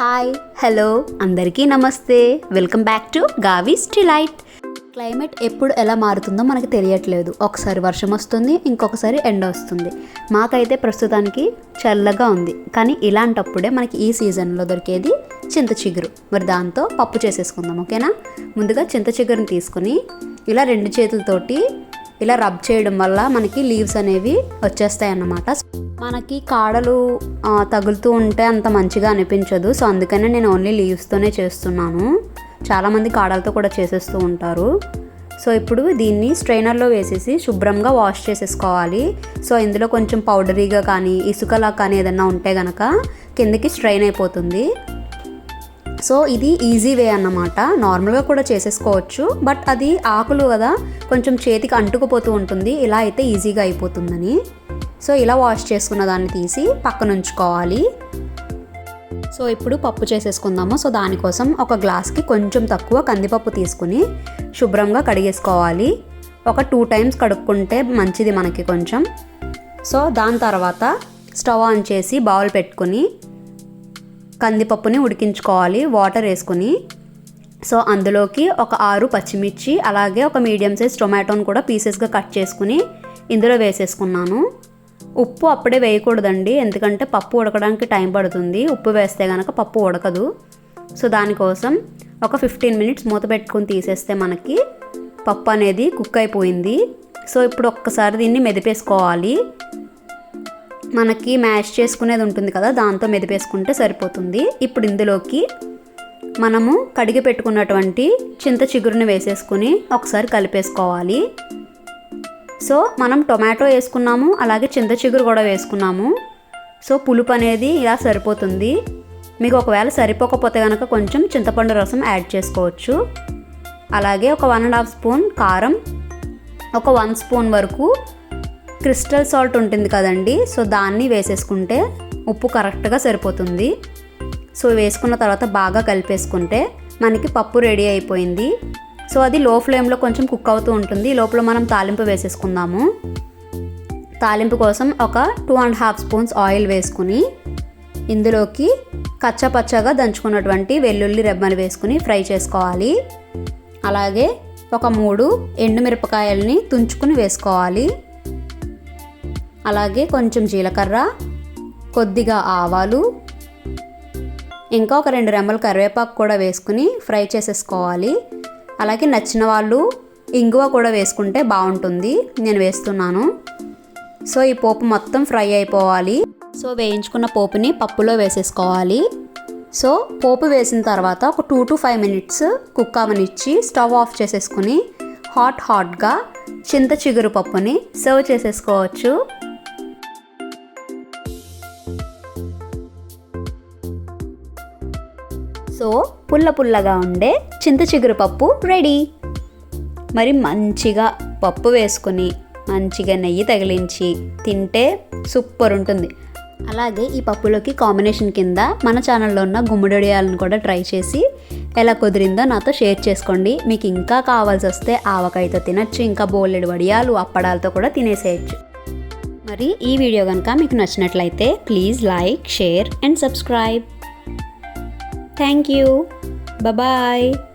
Hi hello అందరికీ నమస్తే. Welcome back to Gavi's delight climate ఎప్పుడు ఎలా మారుతుందో మనకు తెలియట్లేదు. ఒకసారి వర్షం వస్తుంది ఇంకొకసారి ఎండ వస్తుంది. మాకైతే ప్రస్తుతానికి చల్లగా ఉంది. కానీ ఇలాంటప్పుడే మనకి ఈ సీజన్లో దొరికేది చింత చిగురు. మరి దాంతో పప్పు చేసేసుకుందాం ఓకేనా? ముందుగా చింత చిగురుని తీసుకొని ఇలా రెండు చేతులతోటి ఇలా రబ్ చేయడం వల్ల మనకి లీవ్స్ అనేవి వచ్చేస్తాయి అన్నమాట మనకి కాడలు తగులుతూ ఉంటే అంత మంచిగా అనిపించదు. సో అందుకనే నేను ఓన్లీ లీవ్స్తోనే చేస్తున్నాను. చాలామంది కాడలతో కూడా చేసేస్తూ ఉంటారు. సో ఇప్పుడు దీన్ని స్ట్రైనర్లో వేసేసి శుభ్రంగా వాష్ చేసేసుకోవాలి. సో ఇందులో కొంచెం పౌడరీగా కానీ ఇసుకలా కానీ ఏదన్నా ఉంటే కనుక కిందకి స్ట్రైన్ అయిపోతుంది. సో ఇది ఈజీ వే అన్నమాట. నార్మల్గా కూడా చేసేసుకోవచ్చు. బట్ అది ఆకులు కదా కొంచెం చేతికి అంటుకుపోతూ ఉంటుంది. ఇలా అయితే ఈజీగా అయిపోతుందని. సో ఇలా వాష్ చేసుకున్న దాన్ని తీసి పక్కన ఉంచుకోవాలి సో ఇప్పుడు పప్పు చేసేసుకుందాము. సో దానికోసం ఒక గ్లాస్కి కొంచెం తక్కువ కందిపప్పు తీసుకుని శుభ్రంగా కడిగేసుకోవాలి. ఒక టూ టైమ్స్ కడుక్కుంటే మంచిది మనకి కొంచెం. సో దాని తర్వాత స్టవ్ ఆన్ చేసి బౌల్ పెట్టుకుని కందిపప్పుని ఉడికించుకోవాలి వాటర్ వేసుకుని. సో అందులోకి ఒక ఆరు పచ్చిమిర్చి అలాగే ఒక మీడియం సైజ్ టొమాటోని కూడా పీసెస్గా కట్ చేసుకుని ఇందులో వేసేసుకున్నాను. ఉప్పు అప్పుడే వేయకూడదండి ఎందుకంటే పప్పు ఉడకడానికి టైం పడుతుంది. ఉప్పు వేస్తే కనుక పప్పు ఉడకదు. సో దానికోసం ఒక ఫిఫ్టీన్ మినిట్స్ మూత పెట్టుకొని తీసేస్తే మనకి పప్పు అనేది కుక్ అయిపోయింది. సో ఇప్పుడు ఒక్కసారి దీన్ని మెదిపేసుకోవాలి. మనకి మ్యాష్ చేసుకునేది ఉంటుంది కదా దాంతో మెదిపేసుకుంటే సరిపోతుంది. ఇప్పుడు ఇందులోకి మనము కడిగి పెట్టుకున్నటువంటి చింత చిగురుని వేసేసుకుని ఒకసారి కలిపేసుకోవాలి. సో మనం టొమాటో వేసుకున్నాము అలాగే చింత చిగురు కూడా వేసుకున్నాము. సో పులుపు అనేది ఇలా సరిపోతుంది. మీకు ఒకవేళ సరిపోకపోతే కనుక కొంచెం చింతపండు రసం యాడ్ చేసుకోవచ్చు. అలాగే ఒక వన్ అండ్ హాఫ్ స్పూన్ కారం ఒక వన్ స్పూన్ వరకు క్రిస్టల్ సాల్ట్ ఉంటుంది కదండి సో దాన్ని వేసేసుకుంటే ఉప్పు కరెక్ట్గా సరిపోతుంది. సో వేసుకున్న తర్వాత బాగా కలిపేసుకుంటే మనకి పప్పు రెడీ అయిపోయింది. సో అది లో ఫ్లేమ్లో కొంచెం కుక్ అవుతూ ఉంటుంది. లోపల మనం తాలింపు వేసేసుకుందాము. తాలింపు కోసం ఒక two and half spoons oil వేసుకుని ఇందులోకి కచ్చపచ్చగా దంచుకున్నటువంటి వెల్లుల్లి రెబ్బలు వేసుకుని ఫ్రై చేసుకోవాలి. అలాగే ఒక మూడు ఎండుమిరపకాయల్ని తుంచుకుని వేసుకోవాలి. అలాగే కొంచెం జీలకర్ర కొద్దిగా ఆవాలు ఇంకా ఒక రెండు రెమ్మల కరివేపాకు కూడా వేసుకుని ఫ్రై చేసేసుకోవాలి. అలాగే నచ్చిన వాళ్ళు ఇంగువ కూడా వేసుకుంటే బాగుంటుంది. నేను వేస్తున్నాను. సో ఈ పోపు మొత్తం ఫ్రై అయిపోవాలి. సో వేయించుకున్న పోపుని పప్పులో వేసేసుకోవాలి. సో పోపు వేసిన తర్వాత ఒక two to five minutes cook అవనిచ్చి stove off చేసేసుకుని హాట్ హాట్గా చింత చిగురు పప్పుని సర్వ్ చేసేసుకోవచ్చు. సో పుల్ల పుల్లగా ఉండే చింత చిగురు పప్పు రెడీ. మరి మంచిగా పప్పు వేసుకొని మంచిగా నెయ్యి తగిలించి తింటే సూపర్ ఉంటుంది. అలాగే ఈ పప్పులోకి కాంబినేషన్ కింద మన ఛానల్లో ఉన్న గుమ్మడొడియాలను కూడా ట్రై చేసి ఎలా కుదిరిందో నాతో షేర్ చేసుకోండి. మీకు ఇంకా కావాల్సి వస్తే ఆవకాయతో తినచ్చు ఇంకా బోలెడు వడియాలు అప్పడాలతో కూడా తినేసేయచ్చు. మరి ఈ వీడియో కనుక మీకు నచ్చినట్లయితే please like share and subscribe. Thank you. Bye bye.